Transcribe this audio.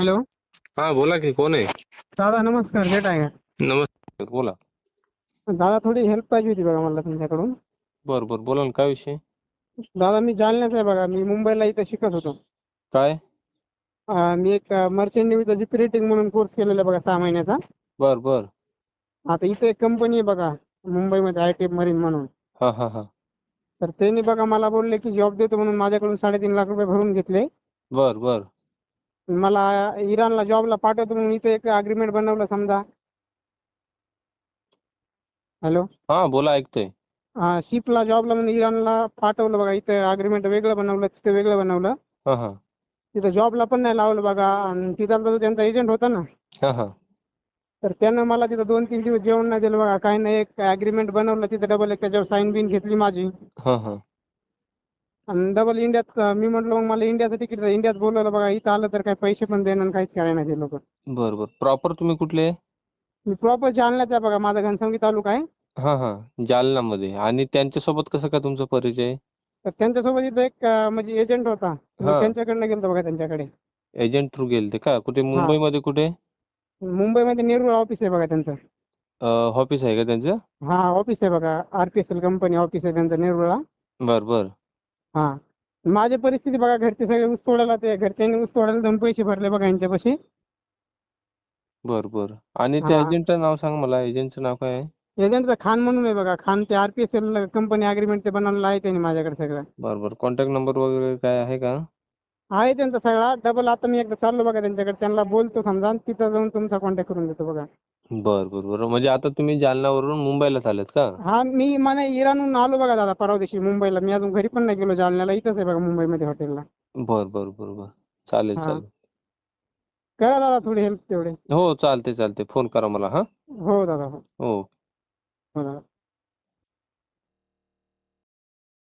Hello. हा बोला की कोण आहे? दादा नमस्कार भेट आहे. नमस्कार बोला. दादा थोडी हेल्प पाहिजे होती बघा मला तुमच्याकडून. बर बर बोला ना काय विषय? दादा मी जालन्याचा आहे बघा मी मुंबईला इथं शिकत होतो. काय? अं, मी एक मर्चंट नेव्हीचा जीपी रेटिंग म्हणून कोर्स केलेला बघा सहा महिन्याचा. बर बर. आता इथे एक कंपनी आहे बघा मुंबईमध्ये आय टी मरीन म्हणून. हा हा हा. तर त्यांनी बघा मला बोलले की जॉब देतो म्हणून माझ्याकडून साडेतीन लाख रुपये भरून घेतले. बर बर. मला इराणला जॉबला पाठवतो म्हणून इथे एक अग्रीमेंट बनवलं समजा. हॅलो हा बोला ऐकतोय. शिपला जॉबला म्हणून इराणला पाठवलं बघा इथं अग्रीमेंट वेगळं बनवलं तिथं वेगळं बनवलं. हा हा. तिथं जॉबला पण नाही लावलं बघा आणि तिथला जो त्यांचा एजंट होता ना. हा हा. तर त्यानं मला तिथं दोन तीन दिवस जेवण नाही दिलं बघा काही नाही एक अग्रीमेंट बनवलं तिथं डबल एक त्याच्यावर साईन बिन घेतली माझी. हा हा. डबल इंडियात मी म्हटलं मग मला इंडियाचं तिकीट इंडियात बोलवलं बघा इथं आलं तर काही पैसे पण देणार आणि काहीच करायला नाही ते लोक. बर बर प्रॉपर तुम्ही कुठले? मी प्रॉपर जालन्यात आहे बघा माझा घनसावंगी तालुका आहे. हा हा. जालना मध्ये आणि त्यांच्यासोबत कसं काय तुमचा परिचय? तर त्यांच्यासोबत इथं एक म्हणजे एजंट होता. मी हा. त्यांच्याकडनं गेलो बघा त्यांच्याकडे. एजंट थ्रू गेलते का? कुठे? मुंबईमध्ये कुठे? मुंबईमध्ये नेरूळ ऑफिस आहे बघा त्यांचं. ऑफिस आहे का त्यांचं? हा ऑफिस आहे बघा. आरपीएसएल कंपनी ऑफिस आहे त्यांचं नेरूळला. बर बर. हा. माझी परिस्थिती बघा घरचे सगळे ऊस तोडायला ते घरच्यांनी ऊस तोडायला जाऊन पैसे भरले बघा यांच्यापाशी. बर बर. आणि त्या हा. एजंटचं नाव सांग मला एजंटचं नाव काय आहे? एजंटचं खान म्हणून आहे बघा खान ते आरपीएसएल कंपनी अग्रीमेंट ते बनवलेलं आहे त्यांनी माझ्याकडे सगळं. बर बर. कॉन्टॅक्ट नंबर वगैरे काय आहे का? आहे त्यांचा सगळा. डबल आता मी एकदा चाललो बघा त्यांच्याकडे. त्यांना बोलतो समजा आणि तिथं जाऊन तुमचा कॉन्टॅक्ट करून देतो बघा. बर बर बर. म्हणजे आता तुम्ही जालन्यावरून मुंबईला चालत का? हा मी मला इराणहून आलो बघा दादा परवा दिवशी मुंबईला. मी अजून घरी पण नाही गेलो जालन्याला. इथंच आहे बघा मुंबईमध्ये हॉटेलला. बर बर बर बर. चालेल हा. चालेल. करा दादा थोडी हेल्प तेवढे. हो चालते चालते फोन करा मला हा? हो दादा हो. हो. हो दादा.